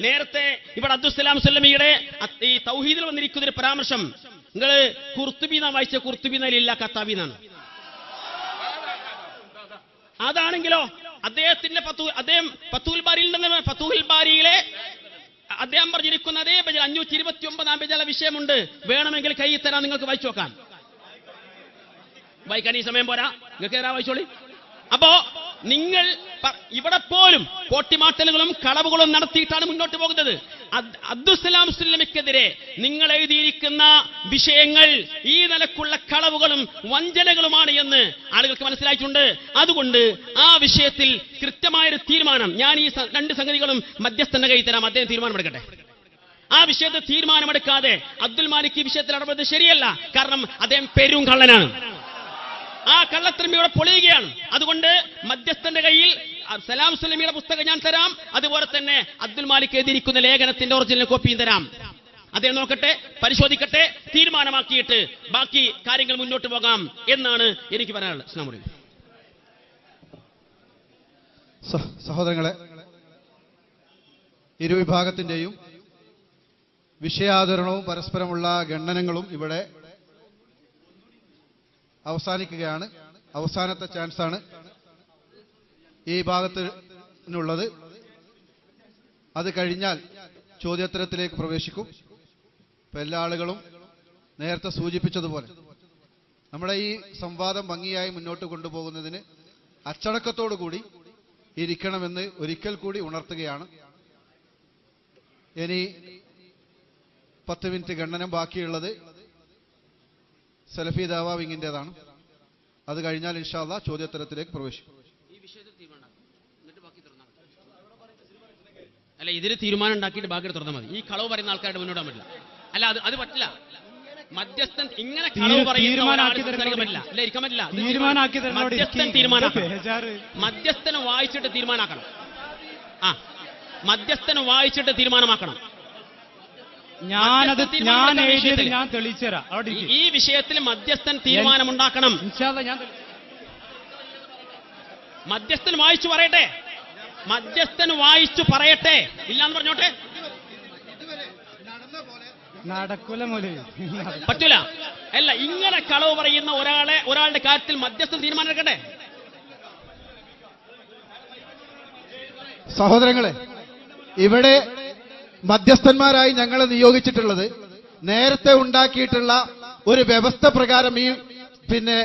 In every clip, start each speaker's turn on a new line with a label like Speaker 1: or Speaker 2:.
Speaker 1: നേരത്തെ ഇവിടെ അബ്ദുസ്സലാം സ്വല്ലമിയുടെ ഈ തൗഹീദിൽ വന്നിരിക്കുന്ന ഒരു പരാമർശം. നിങ്ങൾ കുർത്തുബീന വായിച്ച? കുർത്തുബീനയിലില്ല കത്താബീനാണ് അതാണെങ്കിലോ അദ്ദേഹത്തിന്റെ പത്തു അദ്ദേഹം പത്തൂൽ ബാരിയിൽ നിന്ന് പത്തൂൽ ബാരിയിലെ അദ്ദേഹം പറഞ്ഞിരിക്കുന്ന അതേ പേജിൽ അഞ്ഞൂറ്റി ഇരുപത്തി ഒമ്പതാം പേജിലെ വിഷയമുണ്ട്. വേണമെങ്കിൽ കൈ തരാൻ നിങ്ങൾക്ക് വായിച്ചു നോക്കാം. വായിക്കാൻ ഈ സമയം പോരാ. നിങ്ങൾക്ക് തരാ വായിച്ചോളി. അപ്പോ നിങ്ങൾ ഇവിടെ പോലും കോട്ടിമാട്ടലുകളും കളവുകളും നടത്തിയിട്ടാണ് മുന്നോട്ട് പോകുന്നത്. അബ്ദുസലാം സുല്ലമിക്കെതിരെ നിങ്ങൾ എഴുതിയിരിക്കുന്ന വിഷയങ്ങൾ ഈ നിലക്കുള്ള കളവുകളും വഞ്ചനകളുമാണ് എന്ന് ആളുകൾക്ക് മനസ്സിലായിട്ടുണ്ട്. അതുകൊണ്ട് ആ വിഷയത്തിൽ കൃത്യമായൊരു തീരുമാനം ഞാൻ ഈ രണ്ട് സംഗതികളും മധ്യസ്ഥന്റെ കൈ തരാം. അദ്ദേഹം തീരുമാനമെടുക്കട്ടെ. ആ വിഷയത്തെ തീരുമാനമെടുക്കാതെ അബ്ദുൽ മാലിക് ഈ വിഷയത്തിൽ ഇടപെടുന്നത് ശരിയല്ല. കാരണം അദ്ദേഹം പെരും കള്ളനാണ്. ആ കള്ളത്തരം ഇവിടെ പൊളിയുകയാണ്. അതുകൊണ്ട് മധ്യസ്ഥന്റെ കയ്യിൽ സലാം സുലമിയുടെ പുസ്തകം ഞാൻ തരാം. അതുപോലെ തന്നെ അബ്ദുൽ മാലിക് എഴുതിയിരിക്കുന്ന ലേഖനത്തിന്റെ ഒറിജിനൽ കോപ്പിയും തരാം. അദ്ദേഹം നോക്കട്ടെ പരിശോധിക്കട്ടെ തീരുമാനമാക്കിയിട്ട് ബാക്കി കാര്യങ്ങൾ മുന്നോട്ട് പോകാം എന്നാണ് എനിക്ക് പറയാനുള്ളത്.
Speaker 2: സഹോദരങ്ങളെ ഇരുവിഭാഗത്തിന്റെയും വിഷയാതരണവും പരസ്പരമുള്ള ഖണ്ഡനങ്ങളും ഇവിടെ അവസാനിക്കുകയാണ്. അവസാനത്തെ ചാൻസ് ആണ് ഈ ഭാഗത്തിനുള്ളത്. അത് കഴിഞ്ഞാൽ ചോദ്യോത്തരത്തിലേക്ക് പ്രവേശിക്കും. ഇപ്പൊ എല്ലാ ആളുകളും നേരത്തെ സൂചിപ്പിച്ചതുപോലെ നമ്മുടെ ഈ സംവാദം ഭംഗിയായി മുന്നോട്ട് കൊണ്ടുപോകുന്നതിന് അച്ചടക്കത്തോടു കൂടി ഇരിക്കണമെന്ന് ഒരിക്കൽ കൂടി ഉണർത്തുകയാണ്. ഇനി പത്ത് മിനിറ്റ് ഗണ്ണനം ബാക്കിയുള്ളത്. സലഫി ദാവ വിങ്ങിന്റെതാണ് അത് കഴിഞ്ഞാൽ ഇൻഷാല്ല ചോദ്യോത്തരത്തിലേക്ക് പ്രവേശിക്കും.
Speaker 1: അല്ല ഇതിൽ തീരുമാനം ഉണ്ടാക്കിയിട്ട് ബാക്കി തുറന്നാൽ മതി. ഈ കളവ് പറയുന്ന ആൾക്കാരുടെ മുന്നോട്ട് പറ്റില്ല. അല്ല അത് അത് പറ്റില്ല. മധ്യസ്ഥൻ ഇങ്ങനെ കളവ് പറയുന്ന? മധ്യസ്ഥന് വായിച്ചിട്ട് തീരുമാനമാക്കണം ആ മധ്യസ്ഥന് വായിച്ചിട്ട് തീരുമാനമാക്കണം.
Speaker 3: ഞാനത് ഞാൻ എഴുതിയത് ഞാൻ തെളിച്ചുതരാം അവിടെ
Speaker 1: ഈ- വിഷയത്തിൽ മധ്യസ്ഥൻ തീരുമാനമുണ്ടാക്കണം
Speaker 3: ഞാൻ
Speaker 1: മധ്യസ്ഥൻ വായിച്ചു പറയട്ടെ. മധ്യസ്ഥൻ വായിച്ചു പറയട്ടെ. ഇല്ലാന്ന് പറഞ്ഞോട്ടെ.
Speaker 3: നടക്കൂല മോലെ
Speaker 1: പറ്റൂല. അല്ല ഇങ്ങനെ കളവ് പറയുന്ന ഒരാളെ ഒരാളുടെ കാര്യത്തിൽ മധ്യസ്ഥൻ തീരുമാനം എടുക്കട്ടെ.
Speaker 2: സഹോദരങ്ങളെ ഇവിടെ മധ്യസ്ഥന്മാരായി ഞങ്ങളെ നിയോഗിച്ചിട്ടുള്ളത് നേരത്തെ ഉണ്ടാക്കിയിട്ടുള്ള ഒരു വ്യവസ്ഥ പ്രകാരം ഈ പിന്നെ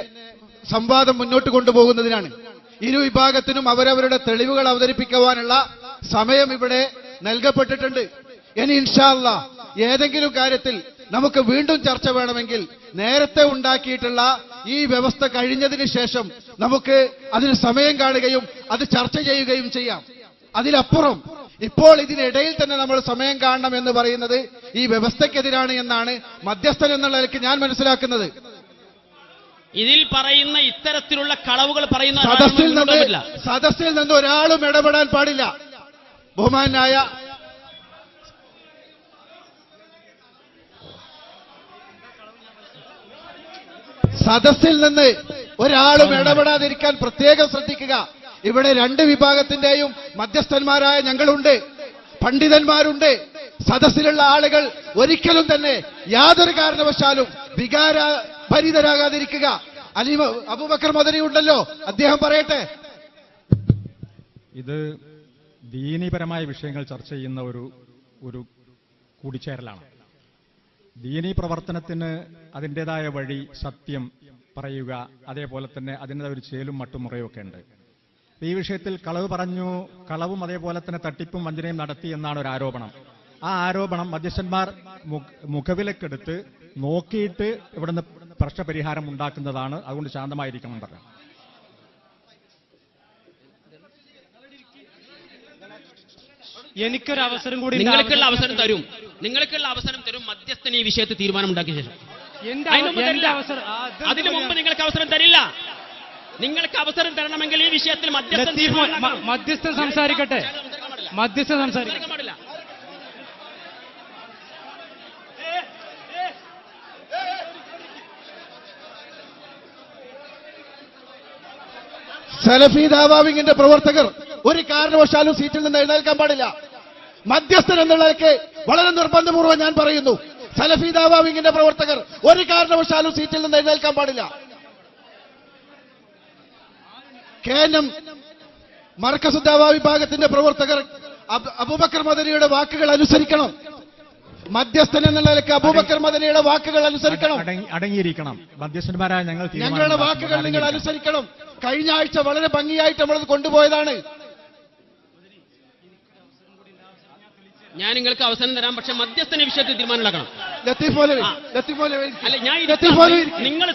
Speaker 2: സംവാദം മുന്നോട്ട് കൊണ്ടുപോകുന്നതിനാണ്. ഇരു വിഭാഗത്തിനും അവരവരുടെ തെളിവുകൾ അവതരിപ്പിക്കുവാനുള്ള സമയം ഇവിടെ നൽകപ്പെട്ടിട്ടുണ്ട്. ഇനി ഇൻഷാല്ല ഏതെങ്കിലും കാര്യത്തിൽ നമുക്ക് വീണ്ടും ചർച്ച വേണമെങ്കിൽ നേരത്തെ ഉണ്ടാക്കിയിട്ടുള്ള ഈ വ്യവസ്ഥ കഴിഞ്ഞതിന് ശേഷം നമുക്ക് അതിന് സമയം കാണുകയും അത് ചർച്ച ചെയ്യുകയും ചെയ്യാം. അതിലപ്പുറം ഇപ്പോൾ ഇതിനിടയിൽ തന്നെ നമ്മൾ സമയം കാണണം എന്ന് പറയുന്നത് ഈ വ്യവസ്ഥക്കെതിരാണ് എന്നാണ് മധ്യസ്ഥൻ എന്നുള്ള നിലയ്ക്ക് ഞാൻ മനസ്സിലാക്കുന്നത്.
Speaker 1: ഇതിൽ പറയുന്ന ഇത്തരത്തിലുള്ള കളവുകൾ പറയുന്ന
Speaker 2: സദസ്സിൽ നിന്ന്. സദസ്സിൽ നിന്ന് ഒരാളും ഇടപെടാൻ പാടില്ല. ബഹുമാനായ സദസ്സിൽ നിന്ന് ഒരാളും ഇടപെടാതിരിക്കാൻ പ്രത്യേകം ശ്രദ്ധിക്കുക. ഇവിടെ രണ്ട് വിഭാഗത്തിന്റെയും മധ്യസ്ഥന്മാരായ ഞങ്ങളുണ്ട്. പണ്ഡിതന്മാരുണ്ട്. സദസ്സിലുള്ള ആളുകൾ ഒരിക്കലും തന്നെ യാതൊരു കാരണവശാലും വികാര ഭരിതരാകാതിരിക്കുക. അലി അബൂബക്കർ മദനി ഉണ്ടല്ലോ. അദ്ദേഹം പറയട്ടെ.
Speaker 4: ഇത് ദീനീപരമായ വിഷയങ്ങൾ ചർച്ച ചെയ്യുന്ന ഒരു ഒരു കൂടിച്ചേരലാണ്. ദീനീ പ്രവർത്തനത്തിന് അതിന്റെതായ വഴി സത്യം പറയുക അതേപോലെ തന്നെ അതിന്റെതായ ഒരു ചേലും മട്ടും മുറയൊക്കെ ഉണ്ട്. ഈ വിഷയത്തിൽ കളവ് പറഞ്ഞു കളവും അതേപോലെ തന്നെ തട്ടിപ്പും വഞ്ചനയും നടത്തി എന്നാണ് ഒരു ആരോപണം. ആ ആരോപണം മധ്യസ്ഥന്മാർ മുഖവിലക്കെടുത്ത് നോക്കിയിട്ട് ഇവിടുന്ന് പ്രശ്നപരിഹാരം ഉണ്ടാക്കുന്നതാണ്. അതുകൊണ്ട് ശാന്തമായിരിക്കണം പറഞ്ഞു.
Speaker 3: എനിക്കൊരു അവസരം കൂടി
Speaker 1: നിങ്ങൾക്കുള്ള അവസരം തരും. നിങ്ങൾക്കുള്ള അവസരം തരും മധ്യസ്ഥൻ ഈ വിഷയത്തിൽ തീരുമാനം ഉണ്ടാക്കിയ ശേഷം അതിനു മുമ്പ് നിങ്ങൾക്ക് അവസരം തരില്ല. നിങ്ങൾക്ക് അവസരം തരണമെങ്കിൽ ഈ വിഷയത്തിൽ മധ്യസ്ഥൻ
Speaker 3: സംസാരിക്കട്ടെ. മധ്യസ്ഥൻ സംസാരിക്കട്ടെ?
Speaker 1: സംസാരിക്കാൻ
Speaker 2: സലഫി ദാവാവിങ്ങിന്റെ പ്രവർത്തകർ ഒരു കാരണവശാലും സീറ്റിൽ നിന്ന് എഴുന്നേൽക്കാൻ പാടില്ല. മധ്യസ്ഥൻ എന്നുള്ളതൊക്കെ വളരെ നിർബന്ധപൂർവം ഞാൻ പറയുന്നു സലഫി ദാവാവിങ്ങിന്റെ പ്രവർത്തകർ ഒരു കാരണവശാലും സീറ്റിൽ നിന്ന് എഴുന്നേൽക്കാൻ പാടില്ല. കെ എൻ എം മർക്കസുദ്ദാവ വിഭാഗത്തിന്റെ പ്രവർത്തകർ അബൂബക്കർ മദനിയുടെ വാക്കുകൾ അനുസരിക്കണം. മധ്യസ്ഥൻ എന്നുള്ള നിലയ്ക്ക് അബൂബക്കർ മദനിയുടെ വാക്കുകൾ അനുസരിക്കണം.
Speaker 4: അടങ്ങി- അടങ്ങിയിരിക്കണം. മധ്യസ്ഥന്മാരായ ഞങ്ങൾ
Speaker 2: ഞങ്ങളുടെ വാക്കുകൾ നിങ്ങൾ അനുസരിക്കണം. കഴിഞ്ഞ ആഴ്ച വളരെ ഭംഗിയായിട്ട് നമ്മളത് കൊണ്ടുപോയതാണ്.
Speaker 1: ഞാൻ നിങ്ങൾക്ക് അവസരം തരാം പക്ഷെ മധ്യസ്ഥന വിഷയത്തിൽ തീരുമാനം ഉണ്ടാക്കണം
Speaker 2: ലത്തീഫ് മൗലവി
Speaker 1: ആ. അല്ല, ഞാൻ നിങ്ങൾ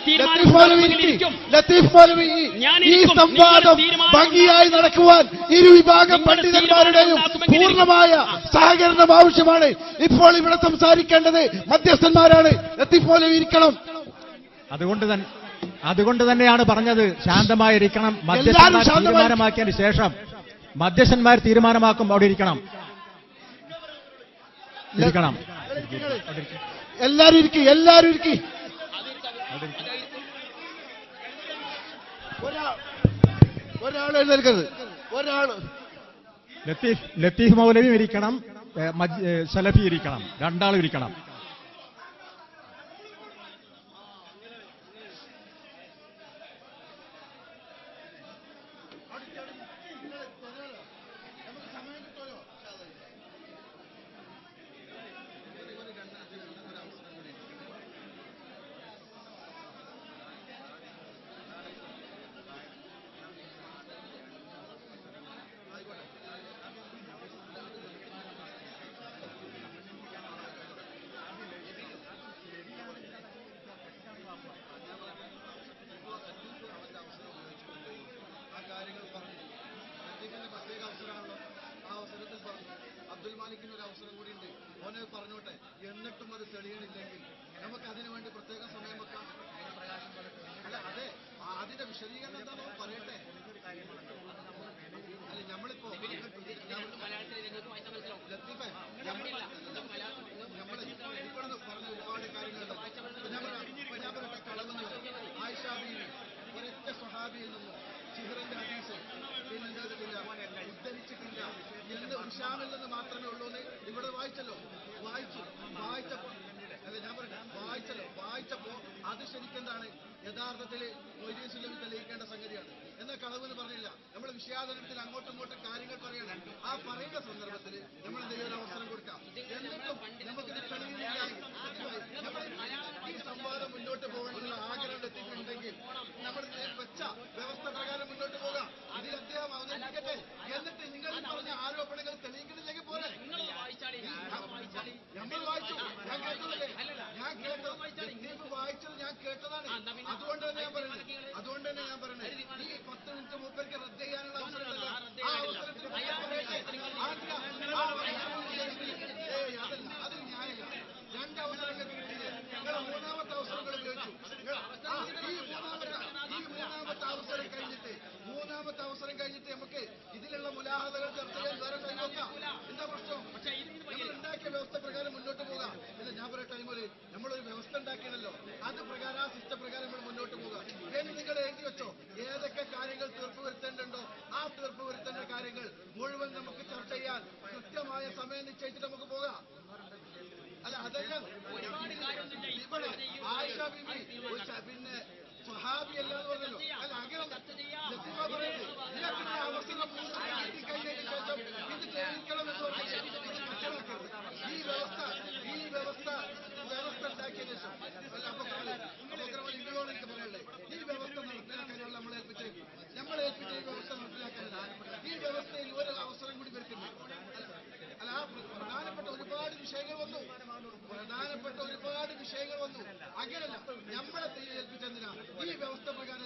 Speaker 2: ഭംഗിയായി നടക്കുവാൻ ഇരു വിഭാഗം പണ്ഡിതന്മാരുടെയും പൂർണമായ സഹകരണം ആവശ്യമാണ്. ഇപ്പോൾ ഇവിടെ സംസാരിക്കേണ്ടത് മധ്യസ്ഥന്മാരാണ്. ലത്തിഫോലെ മൗലവി ഇരിക്കണം.
Speaker 4: അതുകൊണ്ട് തന്നെ അതുകൊണ്ട് തന്നെയാണ് പറഞ്ഞത്. ശാന്തമായിരിക്കണം. മധ്യസ്ഥന്മാർ തീരുമാനമാക്കിയതിന് ശേഷം മധ്യസ്ഥന്മാർ തീരുമാനമാക്കും. അവിടെ ഇരിക്കണം. ഇരിക്കണം.
Speaker 2: എല്ലാരും ഇരിക്കി എല്ലാരും ഇരിക്കി. ഒരാൾ എഴുന്നേൽക്കരുത്. ഒരാൾ
Speaker 4: ലത്തീഫ് ലത്തീഫ് മൗലവിയും ഇരിക്കണം. സലഫി ഇരിക്കണം. രണ്ടാളും ഇരിക്കണം.
Speaker 2: അത് തെളിയണില്ലെങ്കിൽ നമുക്ക് അതിനു വേണ്ടി പ്രത്യേക സമയം വെക്കാം അല്ല അതെ അതിന്റെ വിശദീകരണം എന്താണെന്ന് പറയട്ടെ. അല്ല നമ്മളിപ്പോ ലത്തീഫേ, ഇപ്പോഴൊന്ന് പറഞ്ഞ ഒരുപാട് കാര്യങ്ങളുണ്ട് ഞാൻ പറയട്ടെ ആയിഷാബിയിൽ ഒരൊറ്റ സ്വഹാബിയിൽ നിന്നും ചിഹറിന്റെ ഹദീസ് ഉദ്ധരിച്ചിട്ടില്ല ഇന്ന് ഉഷാമിൽ നിന്ന് മാത്രമേ ഉള്ളൂ എന്ന് വായിച്ചപ്പോ അല്ല ഞാൻ പറഞ്ഞു വായിച്ചല്ലോ വായിച്ചപ്പോ അത് ശരിക്കെന്താണ്? യഥാർത്ഥത്തിൽ പോലീസിലും തെളിയിക്കേണ്ട സംഗതിയാണ്. എന്നാൽ കളവെന്ന് പറഞ്ഞില്ല. നമ്മൾ വിഷയാതലത്തിൽ അങ്ങോട്ടും ഇങ്ങോട്ടും കാര്യങ്ങൾ പറയണം. ആ പറയുന്ന സന്ദർഭത്തിൽ നമ്മൾ എന്തെങ്കിലും ഒരു അവസരം കൊടുക്കാം. എന്നിട്ടും നമ്മൾ ഈ സംവാദം മുന്നോട്ട് പോകാനുള്ള ആഗ്രഹം എത്തിയിട്ടുണ്ടെങ്കിൽ നമ്മൾ വെച്ച വ്യവസ്ഥ പ്രകാരം മുന്നോട്ട് പോകാം. ഇതിൽ അദ്ദേഹം അവതരിപ്പിക്കട്ടെ. എന്നിട്ട് നിങ്ങൾ പറഞ്ഞ ആരോപണങ്ങൾ തെളിയിക്കുന്നില്ലെങ്കിൽ പോരെ. നമ്മൾ വായിച്ചു. ഞാൻ കേട്ടതല്ലേ? ഞാൻ കേട്ടത്. വായിച്ചത് ഞാൻ കേട്ടതാണ്. അതുകൊണ്ട് തന്നെ ഞാൻ പറയുന്നത് അതുകൊണ്ട് തന്നെ ഞാൻ പറയുന്നത് ഈ പത്ത് മിനിറ്റ് മൂപ്പർക്ക് റദ്ദ് ചെയ്യാനുള്ള അവസരം. ആ അവസരത്തിൽ അതല്ല. അത് ന്യായമില്ല രണ്ട് അവസരങ്ങൾ കിട്ടിയില്ലേ നിങ്ങൾ മൂന്നാമത്തെ അവസരങ്ങൾ ഉപയോഗിച്ചു നിങ്ങൾ ഈ മൂന്നാമത്തെ ഈ മൂന്നാമത്തെ അവസരം കഴിഞ്ഞിട്ട് മൂന്നാമത്തെ അവസരം കഴിഞ്ഞിട്ട് നമുക്ക് ഇതിലുള്ള മുലാഹതകൾ ചർച്ച ചെയ്യാൻ വേറെ ടൈം നോക്കാം. എന്താ പ്രശ്നം? നമ്മൾ ഉണ്ടാക്കിയ വ്യവസ്ഥ പ്രകാരം മുന്നോട്ട് പോകാം. ഇല്ല ഞാൻ പറയട്ടെ ടൈമൊരു നമ്മളൊരു വ്യവസ്ഥ ഉണ്ടാക്കിയതല്ലോ. അത് പ്രകാരം ആ സിസ്റ്റം പ്രകാരം നമ്മൾ മുന്നോട്ട് പോകാം ഇനി വെച്ചോ ഏതൊക്കെ കാര്യങ്ങൾ തീർപ്പ് വരുത്തേണ്ടോ ആ തീർപ്പ് വരുത്തേണ്ട കാര്യങ്ങൾ മുഴുവൻ നമുക്ക് ചർച്ച ചെയ്യാൻ കൃത്യമായ സമയം നിശ്ചയിച്ചിട്ട് നമുക്ക് പോകാം. അല്ല അതെല്ലാം. ഇവിടെ ആയിഷ ബിബി ഒരു ച- പിന്നെ സ്വഹാബി അല്ലാന്ന് പറഞ്ഞല്ലോ. അല്ല അങ്ങനെ ലത്തീഫ പറയുന്നത് അവസരം കഴിഞ്ഞതിന് ശേഷം ഇത് തെളിയിക്കണം എന്ന് പറഞ്ഞിട്ട് ഇത് കച്ചവടക്കരുത്. ഈ വ്യവസ്ഥ ഈ വ്യവസ്ഥ വ്യവസ്ഥ ഉണ്ടാക്കിയതിന് ശേഷം അല്ല അപ്പൊ അപ്പൊ നിങ്ങളോട് എനിക്ക് പറയാനുള്ളത് ഈ വ്യവസ്ഥ നടപ്പിലാക്കാനുള്ള നമ്മളെ ഏൽപ്പിച്ച് നമ്മളെ ഏൽപ്പിച്ച ഈ വ്യവസ്ഥ നടപ്പിലാക്കാനുള്ള ഈ വ്യവസ്ഥയിൽ ഒരു അവസരം കൂടി വരുത്തുന്നു അല്ല ആ പ്ര- പ്രധാനപ്പെട്ട ഒരുപാട് വിഷയങ്ങൾ വന്നു. പ്രധാനപ്പെട്ട ഒരുപാട് വിഷയങ്ങൾ വന്നു. അങ്ങനല്ല നമ്മളെ ഏൽപ്പിച്ചെന്തിനാ ഈ വ്യവസ്ഥ പ്രകാരം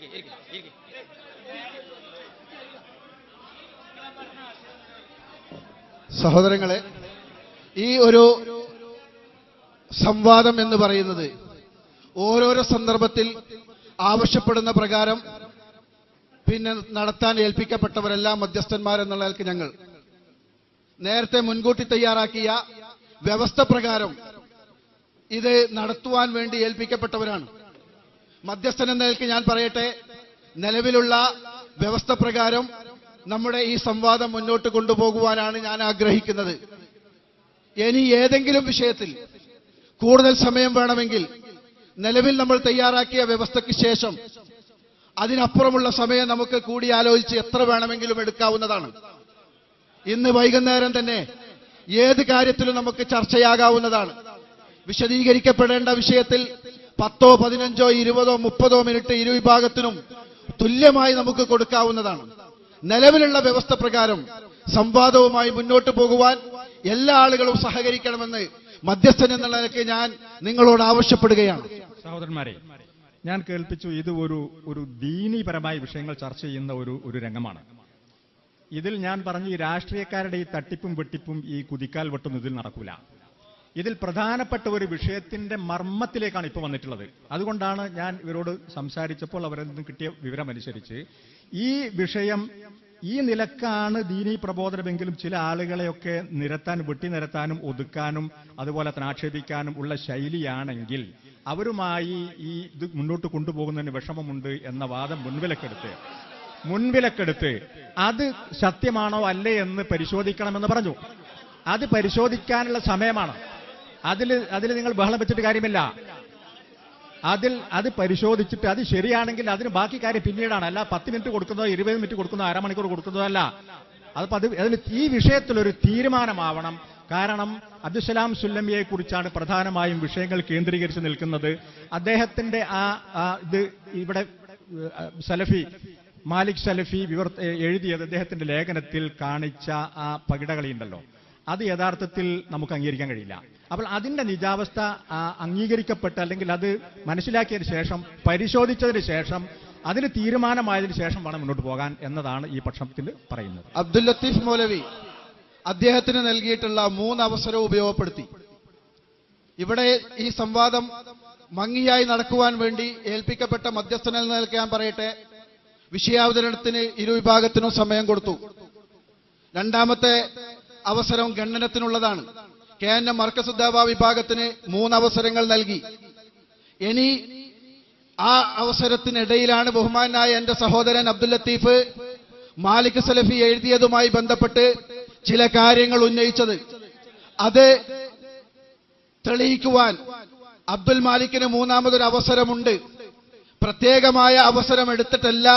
Speaker 1: ഇരിക്കെ ഇരിക്കും ഇരിക്കും.
Speaker 2: സഹോദരങ്ങളെ ഈ ഒരു സംവാദം എന്ന് പറയുന്നത് ഓരോരോ സന്ദർഭത്തിൽ ആവശ്യപ്പെടുന്ന പ്രകാരം പിന്നെ നടത്താൻ ഏൽപ്പിക്കപ്പെട്ടവരെല്ലാം മധ്യസ്ഥന്മാരെന്നുള്ള നിലയ്ക്ക് ഞങ്ങൾ. നേരത്തെ മുൻകൂട്ടി തയ്യാറാക്കിയ വ്യവസ്ഥ പ്രകാരം ഇത് നടത്തുവാൻ വേണ്ടി ഏൽപ്പിക്കപ്പെട്ടവരാണ്. മധ്യസ്ഥൻ എന്ന നിലയ്ക്ക് ഞാൻ പറയട്ടെ നിലവിലുള്ള വ്യവസ്ഥ പ്രകാരം നമ്മുടെ ഈ സംവാദം മുന്നോട്ട് കൊണ്ടുപോകുവാനാണ് ഞാൻ ആഗ്രഹിക്കുന്നത്. ഇനി ഏതെങ്കിലും വിഷയത്തിൽ കൂടുതൽ സമയം വേണമെങ്കിൽ നിലവിൽ നമ്മൾ തയ്യാറാക്കിയ വ്യവസ്ഥയ്ക്ക് ശേഷം അതിനപ്പുറമുള്ള സമയം നമുക്ക് കൂടിയാലോചിച്ച് എത്ര വേണമെങ്കിലും എടുക്കാവുന്നതാണ്. ഇന്ന് വൈകുന്നേരം തന്നെ ഏത് കാര്യത്തിലും നമുക്ക് ചർച്ചയാകാവുന്നതാണ്. വിശദീകരിക്കപ്പെടേണ്ട വിഷയത്തിൽ പത്തോ പതിനഞ്ചോ ഇരുപതോ മുപ്പതോ മിനിറ്റ് ഇരു വിഭാഗത്തിനും തുല്യമായി നമുക്ക് കൊടുക്കാവുന്നതാണ്. നിലവിലുള്ള വ്യവസ്ഥ പ്രകാരം സംവാദവുമായി മുന്നോട്ട് പോകുവാൻ എല്ലാ ആളുകളും സഹകരിക്കണമെന്ന് മധ്യസ്ഥൻ എന്നുള്ള നിലയ്ക്ക് ഞാൻ നിങ്ങളോട് ആവശ്യപ്പെടുകയാണ്.
Speaker 4: സഹോദരന്മാരെ ഞാൻ കേൾപ്പിച്ചു ഇത് ഒരു ഒരു ദീനീപരമായ വിഷയങ്ങൾ ചർച്ച ചെയ്യുന്ന ഒരു ഒരു രംഗമാണ്. ഇതിൽ ഞാൻ പറഞ്ഞു ഈ രാഷ്ട്രീയക്കാരുടെ ഈ തട്ടിപ്പും വെട്ടിപ്പും ഈ കുതിക്കാൽ വെട്ടും ഇതിൽ നടക്കൂല. ഇതിൽ പ്രധാനപ്പെട്ട ഒരു വിഷയത്തിന്റെ മർമ്മത്തിലേക്കാണ് ഇപ്പോൾ വന്നിട്ടുള്ളത്. അതുകൊണ്ടാണ് ഞാൻ ഇവരോട് സംസാരിച്ചപ്പോൾ അവരിൽ നിന്ന് കിട്ടിയ വിവരമനുസരിച്ച് ഈ വിഷയം ഈ നിലക്കാണ് ദീനീ പ്രബോധനമെങ്കിലും ചില ആളുകളെയൊക്കെ നിരത്താൻ വെട്ടിനിരത്താനും ഒതുക്കാനും അതുപോലെ തന്നെ ആക്ഷേപിക്കാനും ഉള്ള ശൈലിയാണെങ്കിൽ അവരുമായി ഈ ഇത് മുന്നോട്ട് കൊണ്ടുപോകുന്നതിന് വിഷമമുണ്ട് എന്ന വാദം മുൻവിലക്കെടുത്ത് മുൻവിലക്കെടുത്ത് അത് സത്യമാണോ അല്ലേ എന്ന് പരിശോധിക്കണമെന്ന് പറഞ്ഞു. അത് പരിശോധിക്കാനുള്ള സമയമാണ്. അതിൽ അതിൽ നിങ്ങൾ ബഹളം വെച്ചിട്ട് കാര്യമില്ല. അതിൽ അത് പരിശോധിച്ചിട്ട് അത് ശരിയാണെങ്കിൽ അതിന് ബാക്കി കാര്യം പിന്നീടാണ്. അല്ല പത്ത് മിനിറ്റ് കൊടുക്കുന്നതോ ഇരുപത് മിനിറ്റ് കൊടുക്കുന്നതോ അരമണിക്കൂർ കൊടുക്കുന്നതോ അല്ല. അതിപ്പോ അത് അതിൽ ഈ വിഷയത്തിൽ ഒരു തീരുമാനമാവണം. കാരണം അബ്ദുസലാം സുല്ലമിയെ കുറിച്ചാണ് പ്രധാനമായും വിഷയങ്ങൾ കേന്ദ്രീകരിച്ച് നിൽക്കുന്നത്. അദ്ദേഹത്തിന്റെ ആ ഇത് ഇവിടെ സലഫി മാലിക് സലഫി വിവർ എഴുതിയത് അദ്ദേഹത്തിന്റെ ലേഖനത്തിൽ കാണിച്ച ആ പകിടകളിയുണ്ടല്ലോ. അത് യഥാർത്ഥത്തിൽ നമുക്ക് അംഗീകരിക്കാൻ കഴിയില്ല. അപ്പോൾ അതിന്റെ നിജാവസ്ഥ അംഗീകരിക്കപ്പെട്ട അല്ലെങ്കിൽ അത് മനസ്സിലാക്കിയതിന് ശേഷം പരിശോധിച്ചതിന് ശേഷം അതിന് തീരുമാനമായതിനു ശേഷം വേണം മുന്നോട്ട് പോകാൻ എന്നതാണ് ഈ പക്ഷത്തിൽ പറയുന്നത്.
Speaker 2: അബ്ദുൽ ലത്തീഫ് മൗലവി അദ്ദേഹത്തിന് നൽകിയിട്ടുള്ള മൂന്ന് അവസരവും ഉപയോഗപ്പെടുത്തി. ഇവിടെ ഈ സംവാദം ഭംഗിയായി നടക്കുവാൻ വേണ്ടി ഏൽപ്പിക്കപ്പെട്ട മധ്യസ്ഥനിൽ നിൽക്കാൻ പറയട്ടെ. വിഷയാവതരണത്തിന് ഇരുവിഭാഗത്തിനും സമയം കൊടുത്തു. രണ്ടാമത്തെ അവസരം ഖണ്ഡനത്തിനുള്ളതാണ് കെ എൻ എം മർക്കസുദ്ദാബ വിഭാഗത്തിന് മൂന്നവസരങ്ങൾ നൽകി. ഇനി ആ അവസരത്തിനിടയിലാണ് ബഹുമാനായ എന്റെ സഹോദരൻ അബ്ദുൽ ലത്തീഫ് മാലിക് സലഫി എഴുതിയതുമായി ബന്ധപ്പെട്ട് ചില കാര്യങ്ങൾ ഉന്നയിച്ചത്. അത് തെളിയിക്കുവാൻ അബ്ദുൽ മാലിക്കിന് മൂന്നാമതൊരു അവസരമുണ്ട്. പ്രത്യേകമായ അവസരം എടുത്തിട്ടല്ല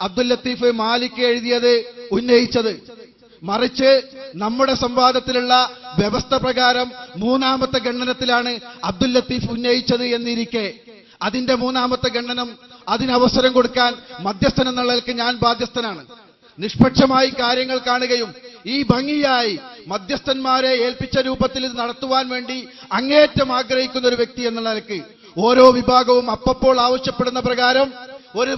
Speaker 2: അബ്ദുൽ ലത്തീഫ് മാലിക് എഴുതിയത് ഉന്നയിച്ചത്. മറിച്ച് നമ്മുടെ സംവാദത്തിലുള്ള വ്യവസ്ഥ പ്രകാരം മൂന്നാമത്തെ ഖണ്ഡനത്തിലാണ് അബ്ദുൽ ലത്തീഫ് ഉന്നയിച്ചത് എന്നിരിക്കെ. അതിന്റെ മൂന്നാമത്തെ ഖണ്ഡനം അതിന് അവസരം കൊടുക്കാൻ മധ്യസ്ഥൻ എന്നുള്ളതിലേക്ക് ഞാൻ ബാധ്യസ്ഥനാണ്. നിഷ്പക്ഷമായി കാര്യങ്ങൾ കാണുകയും ഈ ഭംഗിയായി മധ്യസ്ഥന്മാരെ ഏൽപ്പിച്ച രൂപത്തിൽ ഇത് നടത്തുവാൻ വേണ്ടി അങ്ങേറ്റം ആഗ്രഹിക്കുന്ന ഒരു വ്യക്തി എന്നുള്ള നിലയ്ക്ക് ഓരോ വിഭാഗവും അപ്പപ്പോൾ ആവശ്യപ്പെടുന്ന പ്രകാരം ഒരു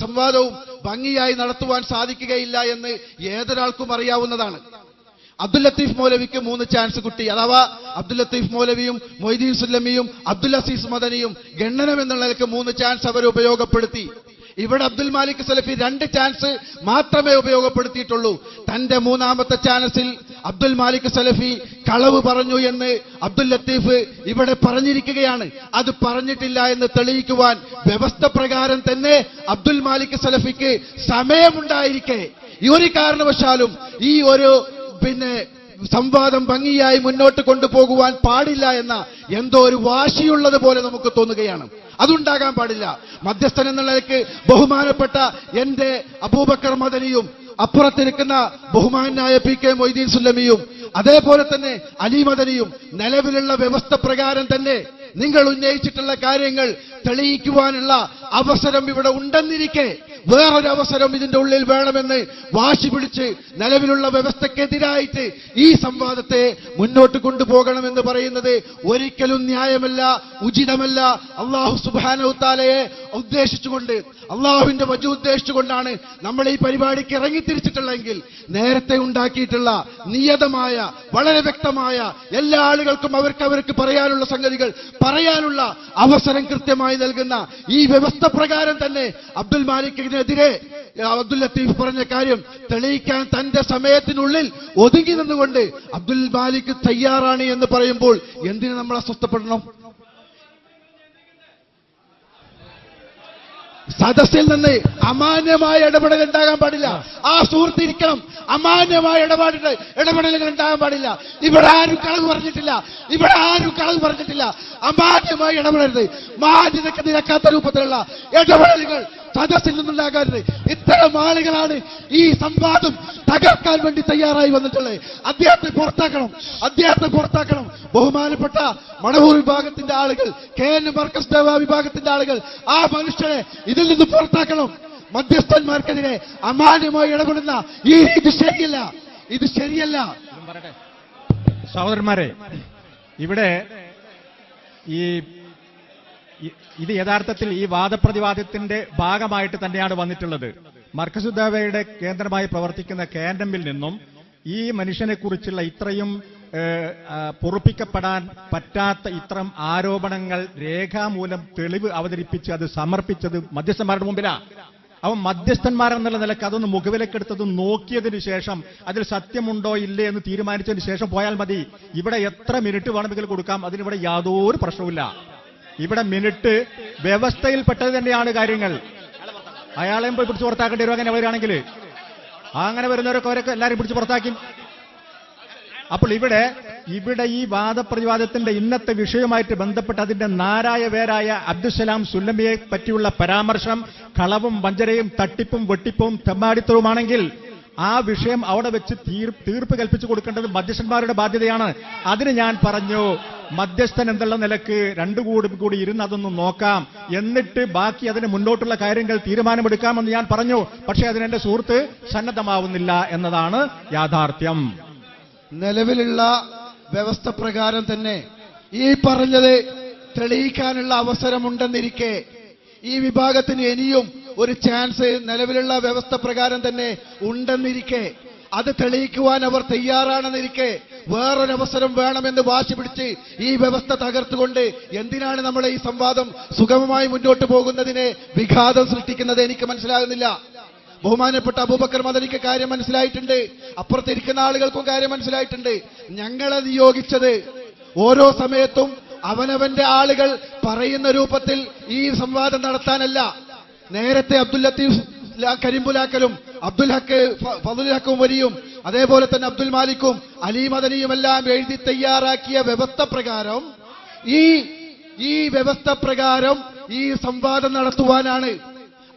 Speaker 2: സംവാദവും ഭംഗിയായി നടത്തുവാൻ സാധിക്കുകയില്ല എന്ന് ഏതൊരാൾക്കും അറിയാവുന്നതാണ്. അബ്ദുൽ ലത്തീഫ് മൗലവിക്ക് മൂന്ന് ചാൻസ് കിട്ടി. അഥവാ അബ്ദുൽ ലത്തീഫ് മൗലവിയും മൊയ്തീൻ സുല്ലമിയും അബ്ദുൽ അസീസ് മദനിയും ഗണ്ണനം എന്നുള്ളതിലേക്ക് മൂന്ന് ചാൻസ് അവർ ഉപയോഗപ്പെടുത്തി. ഇവിടെ അബ്ദുൽ മാലിക് സലഫി രണ്ട് ചാൻസ് മാത്രമേ ഉപയോഗപ്പെടുത്തിയിട്ടുള്ളൂ. തന്റെ മൂന്നാമത്തെ ചാൻസിൽ അബ്ദുൽ മാലിക് സലഫി കളവ് പറഞ്ഞു എന്ന് അബ്ദുൽ ലത്തീഫ് ഇവിടെ പറഞ്ഞിരിക്കുകയാണ്. അത് പറഞ്ഞിട്ടില്ല എന്ന് തെളിയിക്കുവാൻ വ്യവസ്ഥ പ്രകാരം തന്നെ അബ്ദുൽ മാലിക് സലഫിക്ക് സമയമുണ്ടായിരിക്കെ. ഈ ഒരു കാരണവശാലും ഈ ഒരു പിന്നെ സംവാദം ഭംഗിയായി മുന്നോട്ട് കൊണ്ടുപോകുവാൻ പാടില്ല എന്ന എന്തോ ഒരു വാശിയുള്ളത് പോലെ നമുക്ക് തോന്നുകയാണ്. അതുണ്ടാകാൻ പാടില്ല. മധ്യസ്ഥൻ എന്ന നിലയ്ക്ക് ബഹുമാനപ്പെട്ട എന്റെ അബൂബക്കർ മദനിയും അപ്പുറത്തിരിക്കുന്ന ബഹുമാനായ പി കെ മൊയ്തീൻ സുല്ലമിയും അതേപോലെ തന്നെ അലി മദനിയും നിലവിലുള്ള വ്യവസ്ഥ പ്രകാരം തന്നെ നിങ്ങൾ ഉന്നയിച്ചിട്ടുള്ള കാര്യങ്ങൾ തെളിയിക്കുവാനുള്ള അവസരം ഇവിടെ ഉണ്ടെന്നിരിക്കെ വേറൊരു അവസരം ഇതിന്റെ ഉള്ളിൽ വേണമെന്ന് വാശി പിടിച്ച് നിലവിലുള്ള വ്യവസ്ഥക്കെതിരായിട്ട് ഈ സംവാദത്തെ മുന്നോട്ട് കൊണ്ടുപോകണമെന്ന് പറയുന്നത് ഒരിക്കലും ന്യായമല്ല ഉചിതമല്ല. അള്ളാഹു സുബാനവുത്താലയെ ഉദ്ദേശിച്ചുകൊണ്ട് അള്ളാഹുവിന്റെ വജു ഉദ്ദേശിച്ചുകൊണ്ടാണ് നമ്മൾ ഈ പരിപാടിക്ക് ഇറങ്ങിത്തിരിച്ചിട്ടുള്ളെങ്കിൽ നേരത്തെ ഉണ്ടാക്കിയിട്ടുള്ള നിയതമായ വളരെ വ്യക്തമായ എല്ലാ ആളുകൾക്കും അവർക്ക് അവർക്ക് പറയാനുള്ള സംഗതികൾ പറയാനുള്ള അവസരം കൃത്യമായി നൽകുന്ന ഈ വ്യവസ്ഥ പ്രകാരം തന്നെ അബ്ദുൽ മാലിക്കിനെതിരെ അബ്ദുൽ ലത്തീഫ് പറഞ്ഞ കാര്യം തെളിയിക്കാൻ തന്റെ സമയത്തിനുള്ളിൽ ഒതുങ്ങി നിന്നുകൊണ്ട് അബ്ദുൽ മാലിക് തയ്യാറാണ് എന്ന് പറയുമ്പോൾ എന്തിനു നമ്മൾ അസ്വസ്ഥപ്പെടണം? സദസ്സിൽ നിന്ന് അമാന്യമായ ഇടപെടൽ ഉണ്ടാകാൻ പാടില്ല. ആ സുഹൃത്ത് ഇരിക്കണം. അമാന്യമായ ഇടപാടുകൾ ഇടപെടലുകൾ ഉണ്ടാകാൻ പാടില്ല. ഇവിടെ ആരും കളവ് പറഞ്ഞിട്ടില്ല. ഇവിടെ ആരും കളവ് പറഞ്ഞിട്ടില്ല. അമാന്യമായി ഇടപെടരുത്. മാന്യതയ്ക്ക് നിരക്കാത്ത രൂപത്തിലുള്ള ഇടപെടലുകൾ സദസ്സിൽ നിന്നുണ്ടാകരുത് ഇത്തരം ആളുകളാണ് ഈ സംവാദം തകർക്കാൻ വേണ്ടി തയ്യാറായി വന്നിട്ടുള്ളത്. അദ്ദേഹത്തെ പുറത്താക്കണം അദ്ദേഹത്തെ പുറത്താക്കണം. ബഹുമാനപ്പെട്ട മണവൂർ വിഭാഗത്തിന്റെ ആളുകൾ കെ എൻ മർക്കസ് ദേവ വിഭാഗത്തിന്റെ ആളുകൾ ആ മനുഷ്യരെ ഇതിൽ നിന്ന് പുറത്താക്കണം. മധ്യസ്ഥന്മാർക്കെതിരെ അമാന്യമായി ഇടപെടുന്ന ഈ ഇത് ശരിയല്ല. ഇത് ശരിയല്ല.
Speaker 4: സഹോദരന്മാരെ ഇവിടെ ഈ- ഇത് യഥാർത്ഥത്തിൽ ഈ വാദപ്രതിവാദത്തിന്റെ ഭാഗമായിട്ട് തന്നെയാണ് വന്നിട്ടുള്ളത്. മർക്കസുദ്ദാവയുടെ കേന്ദ്രമായി പ്രവർത്തിക്കുന്ന കേന്ദ്രമിൽ നിന്നും ഈ മനുഷ്യനെ കുറിച്ചുള്ള ഇത്രയും പൊറുപ്പിക്കപ്പെടാൻ പറ്റാത്ത ഇത്തരം ആരോപണങ്ങൾ രേഖാമൂലം തെളിവ് അവതരിപ്പിച്ച് അത് സമർപ്പിച്ചത് മധ്യസ്ഥന്മാരുടെ മുമ്പിലാ. അവൻ മധ്യസ്ഥന്മാരെന്നുള്ള നിലയ്ക്ക് അതൊന്ന് മുഖവിലക്കെടുത്തതും നോക്കിയതിന് ശേഷം അതിൽ സത്യമുണ്ടോ ഇല്ലേ എന്ന് തീരുമാനിച്ചതിന് ശേഷം പോയാൽ മതി. ഇവിടെ എത്ര മിനിറ്റ് വേണമെങ്കിലും കൊടുക്കാം അതിനിവിടെ യാതൊരു പ്രശ്നവുമില്ല. ഇവിടെ മിനിറ്റ് വ്യവസ്ഥയിൽപ്പെട്ടത് തന്നെയാണ് കാര്യങ്ങൾ. അയാളെയും പോയി പിടിച്ച് പുറത്താക്കേണ്ടി വരും അങ്ങനെ വരികയാണെങ്കിൽ. അങ്ങനെ വരുന്നവരൊക്കെ അവരൊക്കെ എല്ലാവരും പിടിച്ച് പുറത്താക്കി. അപ്പോൾ ഇവിടെ ഇവിടെ ഈ വാദപ്രതിവാദത്തിന്റെ ഇന്നത്തെ വിഷയവുമായിട്ട് ബന്ധപ്പെട്ട് അതിന്റെ നാരായ പേരായ അബ്ദുസലാം സുല്ലമിയെ പറ്റിയുള്ള പരാമർശം കളവും വഞ്ചനയും തട്ടിപ്പും വെട്ടിപ്പും തെമ്മാടിത്തവുമാണെങ്കിൽ ആ വിഷയം അവിടെ വെച്ച് തീർ തീർപ്പ് കൽപ്പിച്ചു കൊടുക്കേണ്ടത് മധ്യസ്ഥന്മാരുടെ ബാധ്യതയാണ്. അതിന് ഞാൻ പറഞ്ഞു മധ്യസ്ഥൻ എന്നുള്ള നിലയ്ക്ക് രണ്ടു കൂടി കൂടി ഇരുന്ന് അതൊന്ന് നോക്കാം. എന്നിട്ട് ബാക്കി അതിന് മുന്നോട്ടുള്ള കാര്യങ്ങൾ തീരുമാനമെടുക്കാമെന്ന് ഞാൻ പറഞ്ഞു. പക്ഷേ അതിനെന്റെ സുഹൃത്ത് സന്നദ്ധമാവുന്നില്ല എന്നതാണ് യാഥാർത്ഥ്യം.
Speaker 2: നിലവിലുള്ള വ്യവസ്ഥ പ്രകാരം തന്നെ ഈ പറഞ്ഞത് തെളിയിക്കാനുള്ള അവസരമുണ്ടെന്നിരിക്കെ ഈ വിഭാഗത്തിന് ഇനിയും ഒരു ചാൻസ് നിലവിലുള്ള വ്യവസ്ഥ പ്രകാരം തന്നെ ഉണ്ടെന്നിരിക്കെ അത് തെളിയിക്കുവാൻ അവർ തയ്യാറാണെന്നിരിക്കെ വേറൊരവസരം വേണമെന്ന് വാശി പിടിച്ച് ഈ വ്യവസ്ഥ തകർത്തുകൊണ്ട് എന്തിനാണ് നമ്മൾ ഈ സംവാദം സുഗമമായി മുന്നോട്ട് പോകുന്നതിനെ വിഘാതം സൃഷ്ടിക്കുന്നത് എനിക്ക് മനസ്സിലാകുന്നില്ല. ബഹുമാനപ്പെട്ട അബൂബക്കർ മദനിക്ക് കാര്യം മനസ്സിലായിട്ടുണ്ട്. അപ്പുറത്തിരിക്കുന്ന ആളുകൾക്കും കാര്യം മനസ്സിലായിട്ടുണ്ട്. ഞങ്ങളെ നിയോഗിച്ചത് ഓരോ സമയത്തും അവനവന്റെ ആളുകൾ പറയുന്ന രൂപത്തിൽ ഈ സംവാദം നടത്താനല്ല. നേരത്തെ അബ്ദുൽ ലത്തീഫ് കരിമ്പുലാക്കലും അബ്ദുൽ ഹക്ക് ഫതുൽ ഹക്കും വരിയും അതേപോലെ തന്നെ അബ്ദുൽ മാലിക്കും അലി മദനിയും എല്ലാം എഴുതി തയ്യാറാക്കിയ വ്യവസ്ഥ പ്രകാരം ഈ ഈ വ്യവസ്ഥ പ്രകാരം ഈ സംവാദം നടത്തുവാനാണ്.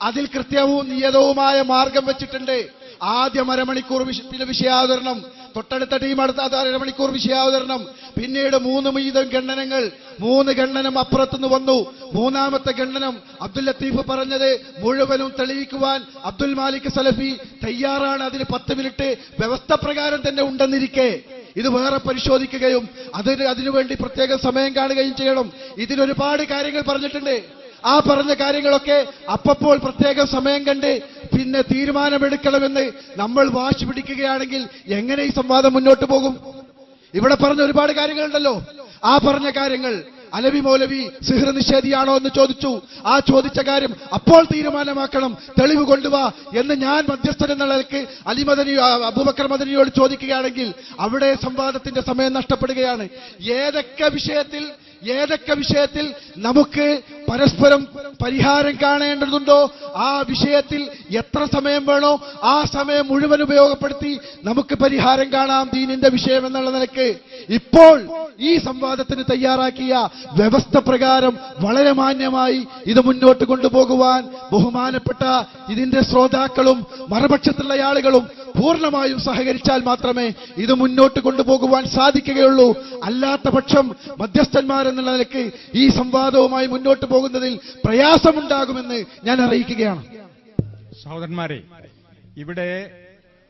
Speaker 2: അതിൽ കൃത്യവും നിയതവുമായ മാർഗം വെച്ചിട്ടുണ്ട്. ആദ്യം അരമണിക്കൂർ വിഷ- വിഷയാവതരണം തൊട്ടടുത്ത ടീം അടുത്ത അരമണിക്കൂർ വിഷയാവതരണം. പിന്നീട് മൂന്ന് വീതം ഖണ്ഡനങ്ങൾ മൂന്ന് ഖണ്ഡനം അപ്പുറത്തുനിന്ന് വന്നു. മൂന്നാമത്തെ ഖണ്ഡനം അബ്ദുൽ ലത്തീഫ് പറഞ്ഞത് മുഴുവനും തെളിയിക്കുവാൻ അബ്ദുൽ മാലിക് സലഫി തയ്യാറാണ്. അതിന് പത്ത് മിനിറ്റ് വ്യവസ്ഥ പ്രകാരം തന്നെ ഉണ്ടെന്നിരിക്കെ. ഇത് വേറെ പരിശോധിക്കുകയും അതിന് അതിനുവേണ്ടി പ്രത്യേക സമയം കാണുകയും ചെയ്യണം. ഇതിനൊരുപാട് കാര്യങ്ങൾ പറഞ്ഞിട്ടുണ്ട്. ആ പറഞ്ഞ കാര്യങ്ങളൊക്കെ അപ്പപ്പോൾ പ്രത്യേക സമയം കണ്ട് പിന്നെ തീരുമാനമെടുക്കണമെന്ന് നമ്മൾ വാശി പിടിക്കുകയാണെങ്കിൽ എങ്ങനെ ഈ സംവാദം മുന്നോട്ട് പോകും? ഇവിടെ പറഞ്ഞ ഒരുപാട് കാര്യങ്ങളുണ്ടല്ലോ. ആ പറഞ്ഞ കാര്യങ്ങൾ അലവി മൗലവി സിഹർ നിഷേധിയാണോ എന്ന് ചോദിച്ചു. ആ ചോദിച്ച കാര്യം അപ്പോൾ തീരുമാനമാക്കണം. തെളിവ് കൊണ്ടുവാ എന്ന് ഞാൻ മധ്യസ്ഥൻ എന്ന നിലയ്ക്ക് അലിമദനി അബൂബക്കർ മദനിയോട് ചോദിക്കുകയാണെങ്കിൽ അവിടെ സംവാദത്തിന്റെ സമയം നഷ്ടപ്പെടുകയാണ്. ഏതൊക്കെ വിഷയത്തിൽ ഏതൊക്കെ വിഷയത്തിൽ നമുക്ക് പരസ്പരം പരിഹാരം കാണേണ്ടതുണ്ടോ? ആ വിഷയത്തിൽ എത്ര സമയം വേണോ ആ സമയം മുഴുവൻ ഉപയോഗപ്പെടുത്തി നമുക്ക് പരിഹാരം കാണാം ദീനിന്റെ വിഷയം എന്നുള്ള നിലയ്ക്ക്. ഇപ്പോൾ ഈ സംവാദത്തിന് തയ്യാറാക്കിയ വ്യവസ്ഥ പ്രകാരം വളരെ മാന്യമായി ഇത് മുന്നോട്ട് കൊണ്ടുപോകുവാൻ ബഹുമാനപ്പെട്ട ഇതിന്റെ ശ്രോതാക്കളും മറുപക്ഷത്തുള്ള ആളുകളും പൂർണമായും സഹകരിച്ചാൽ മാത്രമേ ഇത് മുന്നോട്ട് കൊണ്ടുപോകുവാൻ സാധിക്കുകയുള്ളൂ. അല്ലാത്ത പക്ഷം മധ്യസ്ഥന്മാരെന്നുള്ള നിലയ്ക്ക് ഈ സംവാദവുമായി മുന്നോട്ട് പോകുന്നതിൽ പ്രയാസമുണ്ടാകുമെന്ന് ഞാൻ അറിയിക്കുകയാണ്.
Speaker 4: സഹോദരന്മാരെ ഇവിടെ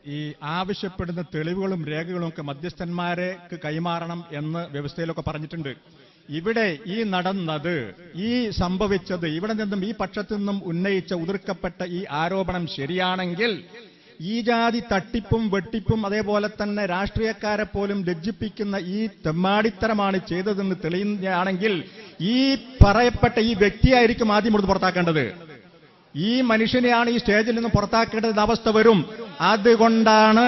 Speaker 4: ഈ ആവശ്യപ്പെടുന്ന തെളിവുകളും രേഖകളും ഒക്കെ മധ്യസ്ഥന്മാർക്ക് കൈമാറണം എന്ന് വ്യവസ്ഥയിലൊക്കെ പറഞ്ഞിട്ടുണ്ട്. ഇവിടെ ഈ നടന്നത് ഈ സംഭവിച്ചത് ഇവിടെ നിന്നും ഈ പക്ഷത്തു നിന്നും ഉന്നയിച്ച ഉതിർക്കപ്പെട്ട ഈ ആരോപണം ശരിയാണെങ്കിൽ ഈ ജാതി തട്ടിപ്പും വെട്ടിപ്പും അതേപോലെ തന്നെ രാഷ്ട്രീയക്കാരെ പോലും ലജ്ജിപ്പിക്കുന്ന ഈ തെമ്മാടിത്തരമാണ് ചെയ്തതെന്ന് തെളിയുകയാണെങ്കിൽ ഈ പറയപ്പെട്ട ഈ വ്യക്തിയായിരിക്കും ആദ്യം ഇവിടുന്ന് പുറത്താക്കേണ്ടത്. ഈ മനുഷ്യനെയാണ് ഈ സ്റ്റേജിൽ നിന്ന് പുറത്താക്കേണ്ടത് അവസ്ഥ വരും. അതുകൊണ്ടാണ്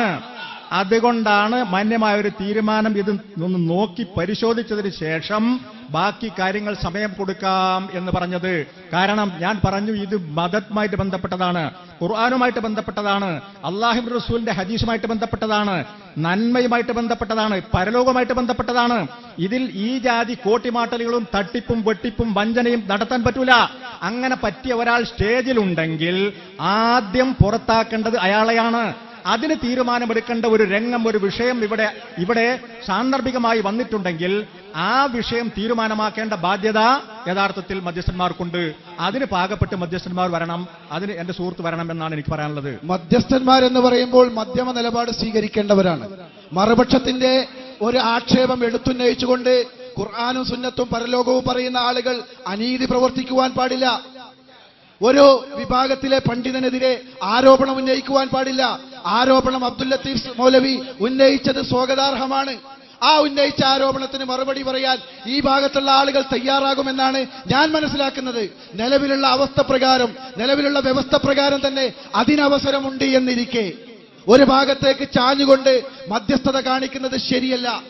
Speaker 4: അതുകൊണ്ടാണ് മാന്യമായ ഒരു തീരുമാനം ഇത് ഒന്ന് നോക്കി പരിശോധിച്ചതിന് ശേഷം ബാക്കി കാര്യങ്ങൾ സമയം കൊടുക്കാം എന്ന് പറഞ്ഞത്. കാരണം ഞാൻ പറഞ്ഞു ഇത് മതമായിട്ട് ബന്ധപ്പെട്ടതാണ് ഖുർആാനുമായിട്ട് ബന്ധപ്പെട്ടതാണ് അള്ളാഹിബ് റസൂലിന്റെ ഹദീസുമായിട്ട് ബന്ധപ്പെട്ടതാണ് നന്മയുമായിട്ട് ബന്ധപ്പെട്ടതാണ് പരലോകമായിട്ട് ബന്ധപ്പെട്ടതാണ്. ഇതിൽ ഈ ജാതി കോട്ടിമാട്ടലുകളും തട്ടിപ്പും വെട്ടിപ്പും വഞ്ചനയും നടത്താൻ പറ്റൂല. അങ്ങനെ പറ്റിയ ഒരാൾ സ്റ്റേജിലുണ്ടെങ്കിൽ ആദ്യം പുറത്താക്കേണ്ടത് അയാളെയാണ്. അതിന് തീരുമാനമെടുക്കേണ്ട ഒരു രംഗം ഒരു വിഷയം ഇവിടെ ഇവിടെ സാന്ദർഭികമായി വന്നിട്ടുണ്ടെങ്കിൽ ആ വിഷയം തീരുമാനമാക്കേണ്ട ബാധ്യത യഥാർത്ഥത്തിൽ മധ്യസ്ഥന്മാർക്കുണ്ട്. അതിന് പാകപ്പെട്ട് മധ്യസ്ഥന്മാർ വരണം അതിന് എന്റെ സുഹൃത്ത് വരണം എന്നാണ് എനിക്ക് പറയാനുള്ളത്.
Speaker 2: മധ്യസ്ഥന്മാരെന്ന് പറയുമ്പോൾ മധ്യമ നിലപാട് സ്വീകരിക്കേണ്ടവരാണ്. മറുപക്ഷത്തിന്റെ ഒരു ആക്ഷേപം എടുത്തുന്നയിച്ചുകൊണ്ട് ഖുർആാനും സുന്നത്തും പരലോകവും പറയുന്ന ആളുകൾ അനീതി പ്രവർത്തിക്കുവാൻ പാടില്ല. ഒരു വിഭാഗത്തിലെ പണ്ഡിതനെതിരെ ആരോപണം ഉന്നയിക്കുവാൻ പാടില്ല. ആരോപണം അബ്ദുൽ ലത്തീഫ് മൗലവി ഉന്നയിച്ചത് സ്വാഗതാർഹമാണ്. ആ ഉന്നയിച്ച ആരോപണത്തിന് മറുപടി പറയാൻ ഈ ഭാഗത്തുള്ള ആളുകൾ തയ്യാറാകുമെന്നാണ് ഞാൻ മനസ്സിലാക്കുന്നത്. നിലവിലുള്ള അവസ്ഥ പ്രകാരം നിലവിലുള്ള വ്യവസ്ഥ പ്രകാരം തന്നെ അതിനവസരമുണ്ട് എന്നിരിക്കെ. ഒരു ഭാഗത്തേക്ക് ചാഞ്ഞുകൊണ്ട് മധ്യസ്ഥത കാണിക്കുന്നത് ശരിയല്ല.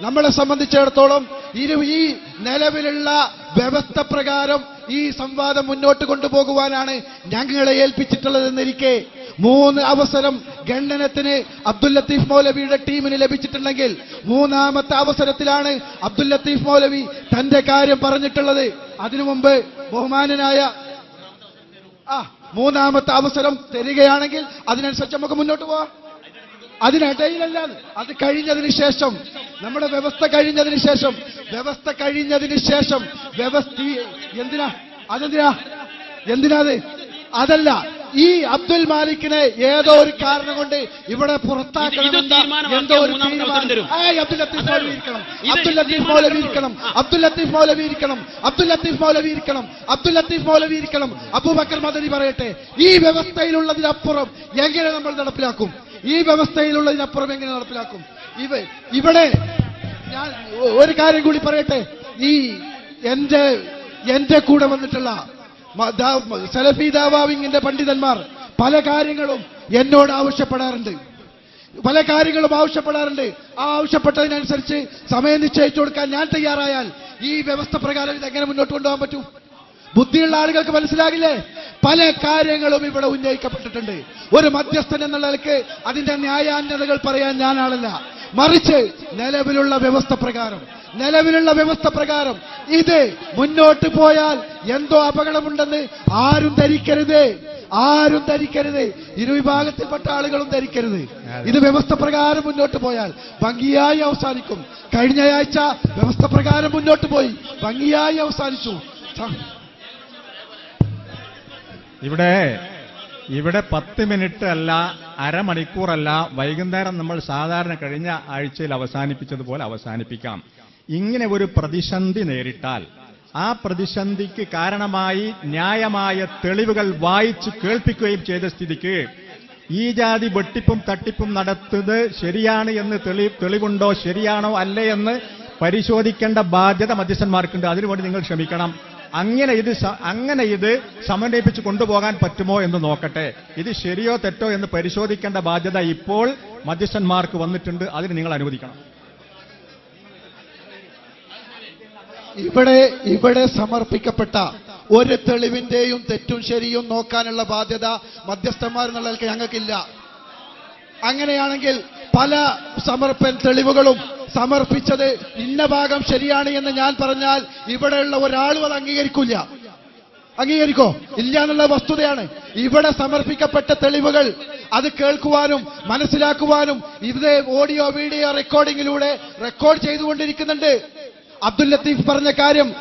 Speaker 2: നമ്മളെ സംബന്ധിച്ചിടത്തോളം ഇരു ഈ നിലവിലുള്ള വ്യവസ്ഥ പ്രകാരം ഈ സംവാദം മുന്നോട്ട് കൊണ്ടുപോകുവാനാണ് ഞങ്ങളെ ഏൽപ്പിച്ചിട്ടുള്ളതെന്നിരിക്കെ മൂന്ന് അവസരം ഖണ്ഡനത്തിന് അബ്ദുൽ ലത്തീഫ് മൗലവിയുടെ ടീമിന് ലഭിച്ചിട്ടുണ്ടെങ്കിൽ മൂന്നാമത്തെ അവസരത്തിലാണ് അബ്ദുൽ ലത്തീഫ് മൗലവി തന്റെ കാര്യം പറഞ്ഞിട്ടുള്ളത്. അതിനു മുമ്പ് ബഹുമാനനായ ആ മൂന്നാമത്തെ അവസരം തരികയാണെങ്കിൽ അതിനനുസരിച്ച് നമുക്ക് മുന്നോട്ട് പോവാം. അതിനിടയിലല്ല അത് കഴിഞ്ഞതിന് ശേഷം നമ്മുടെ വ്യവസ്ഥ കഴിഞ്ഞതിന് ശേഷം വ്യവസ്ഥ കഴിഞ്ഞതിന് ശേഷം വ്യവസ്ഥ എന്തിനാ? അതെന്തിനാ? എന്തിനാ അത്? അതല്ല ഈ അബ്ദുൽ മാലിക്കിനെ ഏതോ ഒരു കാരണം കൊണ്ട് ഇവിടെ
Speaker 1: പുറത്താക്കണം
Speaker 2: പുറത്താക്കണമെന്ന എന്തോ ഒരു. അബ്ദുൽ ലത്തീഫ് മൗലവി ഇരിക്കണം. അബ്ദുൽ ലത്തീഫ് മൗലവി ഇരിക്കണം. അബ്ദുൽ ലത്തീഫ് മൗലവി ഇരിക്കണം. അബ്ദുൽ ലത്തീഫ് മൗലവി ഇരിക്കണം. അബ്ദുൽ ലത്തീഫ് മൗലവി ഇരിക്കണം. അബൂബക്കർ മദനി പറയട്ടെ. ഈ വ്യവസ്ഥയിലുള്ളതിനപ്പുറം എങ്ങനെ നമ്മൾ നടപ്പിലാക്കും? ഈ വ്യവസ്ഥയിലുള്ളതിനപ്പുറം എങ്ങനെ നടപ്പിലാക്കും? ഇവ ഇവിടെ ഞാൻ ഒരു കാര്യം കൂടി പറയട്ടെ. ഈ എന്റെ എന്റെ കൂടെ വന്നിട്ടുള്ള സലഫി ദാവാവിങ്ങിന്റെ പണ്ഡിതന്മാർ പല കാര്യങ്ങളും എന്നോട് ആവശ്യപ്പെടാറുണ്ട്. പല കാര്യങ്ങളും ആവശ്യപ്പെടാറുണ്ട്. ആ ആവശ്യപ്പെട്ടതിനനുസരിച്ച് സമയം നിശ്ചയിച്ചു കൊടുക്കാൻ ഞാൻ തയ്യാറായാൽ ഈ വ്യവസ്ഥ പ്രകാരം ഇത് എങ്ങനെ മുന്നോട്ട് കൊണ്ടുപോകാൻ പറ്റും? ബുദ്ധിയുള്ള ആളുകൾക്ക് മനസ്സിലാകില്ലേ? പല കാര്യങ്ങളും ഇവിടെ ഉന്നയിക്കപ്പെട്ടിട്ടുണ്ട്. ഒരു മധ്യസ്ഥൻ എന്നുള്ള നിലയ്ക്ക് അതിന്റെ ന്യായാന്യതകൾ പറയാൻ ഞാനാളല്ല മറിച്ച് നിലവിലുള്ള വ്യവസ്ഥ പ്രകാരം. നിലവിലുള്ള വ്യവസ്ഥ പ്രകാരം ഇത് മുന്നോട്ട് പോയാൽ എന്തോ അപകടമുണ്ടെന്ന് ആരും ധരിക്കരുത്. ആരും ധരിക്കരുത്. ഇരുവിഭാഗത്തിൽപ്പെട്ട ആളുകളും ധരിക്കരുത്. ഇത് വ്യവസ്ഥ പ്രകാരം മുന്നോട്ട് പോയാൽ ഭംഗിയായി അവസാനിക്കും. കഴിഞ്ഞയാഴ്ച വ്യവസ്ഥ പ്രകാരം മുന്നോട്ട് പോയി. ഭംഗിയായി അവസാനിച്ചു.
Speaker 4: ഇവിടെ ഇവിടെ പത്ത് മിനിറ്റ് അല്ല അരമണിക്കൂറല്ല വൈകുന്നേരം നമ്മൾ സാധാരണ കഴിഞ്ഞ ആഴ്ചയിൽ അവസാനിപ്പിച്ചതുപോലെ അവസാനിപ്പിക്കാം. ഇങ്ങനെ ഒരു പ്രതിസന്ധി നേരിട്ടാൽ ആ പ്രതിസന്ധിക്ക് കാരണമായി ന്യായമായ തെളിവുകൾ വായിച്ച് കേൾപ്പിക്കുകയും ചെയ്ത സ്ഥിതിക്ക് ഈ ജാതി വെട്ടിപ്പും തട്ടിപ്പും നടത്തുന്നത് ശരിയാണ് എന്ന് തെളി തെളിവുണ്ടോ ശരിയാണോ അല്ലേ എന്ന് പരിശോധിക്കേണ്ട ബാധ്യത മധ്യസ്ഥന്മാർക്കുണ്ട്. അതിനുവേണ്ടി നിങ്ങൾ ക്ഷമിക്കണം അങ്ങനെ ഇത് അങ്ങനെ ഇത് സമന്വയിപ്പിച്ച് കൊണ്ടുപോകാൻ പറ്റുമോ എന്ന് നോക്കട്ടെ. ഇത് ശരിയോ തെറ്റോ എന്ന് പരിശോധിക്കേണ്ട ബാധ്യത ഇപ്പോൾ മധ്യസ്ഥന്മാർക്ക് വന്നിട്ടുണ്ട്. അതിന് നിങ്ങൾ അനുവദിക്കണം.
Speaker 2: ഇവിടെ ഇവിടെ സമർപ്പിക്കപ്പെട്ട ഒരു തെളിവിന്റെയും തെറ്റും ശരിയും നോക്കാനുള്ള ബാധ്യത മധ്യസ്ഥന്മാർ എന്നുള്ള ഞങ്ങൾക്കില്ല. അങ്ങനെയാണെങ്കിൽ പല സമർപ്പൻ തെളിവുകളും സമർപ്പിച്ചത് ഇന്ന ഭാഗം ശരിയാണ് എന്ന് ഞാൻ പറഞ്ഞാൽ ഇവിടെയുള്ള ഒരാളും അത് അംഗീകരിക്കില്ല അംഗീകരിക്കോ? ഇല്ല എന്നുള്ള വസ്തുതയാണ്. ഇവിടെ സമർപ്പിക്കപ്പെട്ട തെളിവുകൾ അത് കേൾക്കുവാനും മനസ്സിലാക്കുവാനും ഇത് ഓഡിയോ വീഡിയോ റെക്കോർഡിങ്ങിലൂടെ റെക്കോർഡ് ചെയ്തുകൊണ്ടിരിക്കുന്നുണ്ട്. അബ്ദുൽ ലത്തീഫ് പറഞ്ഞ കാര്യം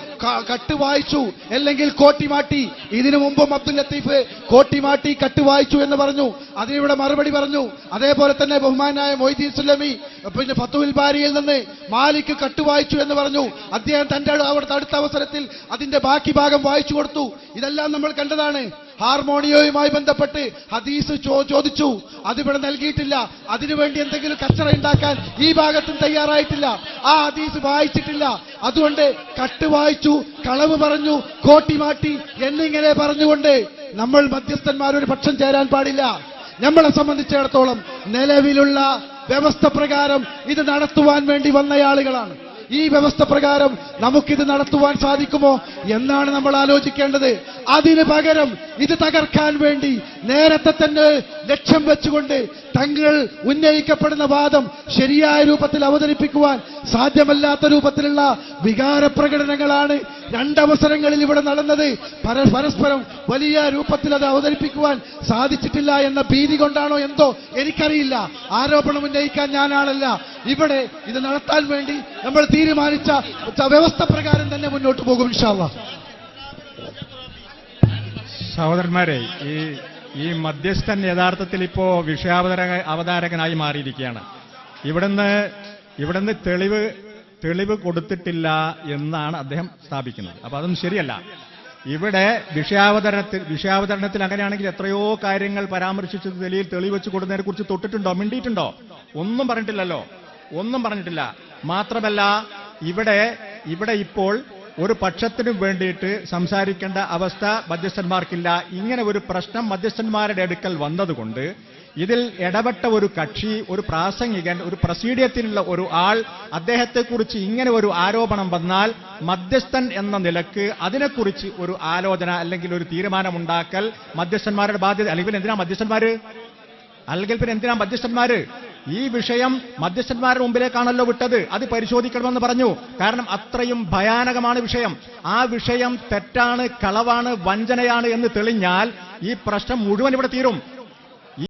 Speaker 2: കട്ട് വായിച്ചു അല്ലെങ്കിൽ കോട്ടി മാറ്റി. ഇതിനു മുമ്പും അബ്ദുൽ ലത്തീഫ് കോട്ടി മാറ്റി കട്ട് വായിച്ചു എന്ന് പറഞ്ഞു. അതിനിവിടെ മറുപടി പറഞ്ഞു. അതേപോലെ തന്നെ ബഹുമാനായ മൊയ്തീൻ സുല്ലമി പിന്നെ ഫത്തുൽ ബാരിയിൽ നിന്ന് മാലിക് കട്ട് വായിച്ചു എന്ന് പറഞ്ഞു. അദ്ദേഹം തന്റെ അവിടുത്തെ അടുത്ത അവസരത്തിൽ അതിന്റെ ബാക്കി ഭാഗം വായിച്ചു കൊടുത്തു. ഇതെല്ലാം നമ്മൾ കണ്ടതാണ്. ഹാർമോണിയവുമായി ബന്ധപ്പെട്ട് ഹദീസ് ചോദിച്ചു. അതിവിടെ നൽകിയിട്ടില്ല. അതിനുവേണ്ടി എന്തെങ്കിലും കച്ചറ ഉണ്ടാക്കാൻ ഈ ഭാഗത്തും തയ്യാറായിട്ടില്ല. ആ ഹദീസ് വായിച്ചിട്ടില്ല. അതുകൊണ്ട് കട്ട് വായിച്ചു കളവ് പറഞ്ഞു കോട്ടി മാറ്റി എന്നിങ്ങനെ പറഞ്ഞുകൊണ്ട് നമ്മൾ മധ്യസ്ഥന്മാരൊരു പക്ഷം ചേരാൻ പാടില്ല. നമ്മളെ സംബന്ധിച്ചിടത്തോളം നിലവിലുള്ള വ്യവസ്ഥ പ്രകാരം ഇത് നടത്തുവാൻ വേണ്ടി വന്നയാളുകളാണ് ഈ വ്യവസ്ഥ പ്രകാരം നമുക്കിത് നടത്തുവാൻ സാധിക്കുമോ എന്നാണ് നമ്മൾ ആലോചിക്കേണ്ടത്. അതിന് പകരം ഇത് തകർക്കാൻ വേണ്ടി നേരത്തെ തന്നെ ലക്ഷ്യം വെച്ചുകൊണ്ട് തങ്ങൾ ഉന്നയിക്കപ്പെടുന്ന വാദം ശരിയായ രൂപത്തിൽ അവതരിപ്പിക്കുവാൻ സാധ്യമല്ലാത്ത രൂപത്തിലുള്ള വികാര പ്രകടനങ്ങളാണ് രണ്ടവസരങ്ങളിൽ ഇവിടെ നടന്നത് പരസ്പരം വലിയ രൂപത്തിൽ അത് അവതരിപ്പിക്കുവാൻ സാധിച്ചിട്ടില്ല എന്ന ഭീതി കൊണ്ടാണോ എന്തോ എനിക്കറിയില്ല. ആരോപണം ഉന്നയിക്കാൻ ഞാനാണല്ല ഇവിടെ ഇത് നടത്താൻ വേണ്ടി നമ്മൾ തീരുമാനിച്ച വ്യവസ്ഥ പ്രകാരം തന്നെ മുന്നോട്ട് പോകും ഇൻഷാല്ലാ
Speaker 4: സഹോദരന്മാരെ ഈ ഈ മധ്യസ്ഥൻ യഥാർത്ഥത്തിൽ ഇപ്പോ വിഷയാവതര അവതാരകനായി മാറിയിരിക്കുകയാണ്. ഇവിടുന്ന് ഇവിടുന്ന് തെളിവ് തെളിവ് കൊടുത്തിട്ടില്ല എന്നാണ് അദ്ദേഹം സ്ഥാപിക്കുന്നത്. അപ്പൊ അതൊന്നും ശരിയല്ല. ഇവിടെ വിഷയാവതരണത്തിൽ വിഷയാവതരണത്തിൽ അങ്ങനെയാണെങ്കിൽ എത്രയോ കാര്യങ്ങൾ പരാമർശിച്ചത് തെളിയിൽ തെളിവ് വെച്ച് കൊടുത്തതിനെ കുറിച്ച് തൊട്ടിട്ടുണ്ടോ? മിണ്ടിയിട്ടുണ്ടോ? ഒന്നും പറഞ്ഞിട്ടില്ലല്ലോ. ഒന്നും പറഞ്ഞിട്ടില്ല. മാത്രമല്ല ഇവിടെ ഇവിടെ ഇപ്പോൾ ഒരു പക്ഷത്തിനു വേണ്ടിയിട്ട് സംസാരിക്കേണ്ട അവസ്ഥ മധ്യസ്ഥന്മാർക്കില്ല. ഇങ്ങനെ ഒരു പ്രശ്നം മധ്യസ്ഥന്മാരുടെ അടുക്കൽ വന്നതുകൊണ്ട് ഇതിൽ ഇടപെട്ട ഒരു കക്ഷി ഒരു പ്രാസംഗികൻ ഒരു പ്രസീഡിയത്തിലുള്ള ഒരു ആൾ അദ്ദേഹത്തെക്കുറിച്ച് ഇങ്ങനെ ഒരു ആരോപണം വന്നാൽ മധ്യസ്ഥൻ എന്ന നിലയ്ക്ക് അതിനെക്കുറിച്ച് ഒരു ആലോചന അല്ലെങ്കിൽ ഒരു തീരുമാനമുണ്ടാക്കൽ മധ്യസ്ഥന്മാരുടെ ബാധ്യത. അല്ലെങ്കിൽ എന്തിനാ മധ്യസ്ഥന്മാര്? അല്ലെങ്കിൽ പിന്നെ എന്തിനാ മധ്യസ്ഥന്മാര്? ഈ വിഷയം മധ്യസ്ഥന്മാരുടെ മുമ്പിലേക്കാണല്ലോ വിട്ടത്. അത് പരിശോധിക്കണമെന്ന് പറഞ്ഞു. കാരണം അത്രയും ഭയാനകമാണ് വിഷയം. ആ വിഷയം തെറ്റാണ് കളവാണ് വഞ്ചനയാണ് എന്ന് തെളിഞ്ഞാൽ ഈ പ്രശ്നം മുഴുവൻ ഇവിടെ തീരും.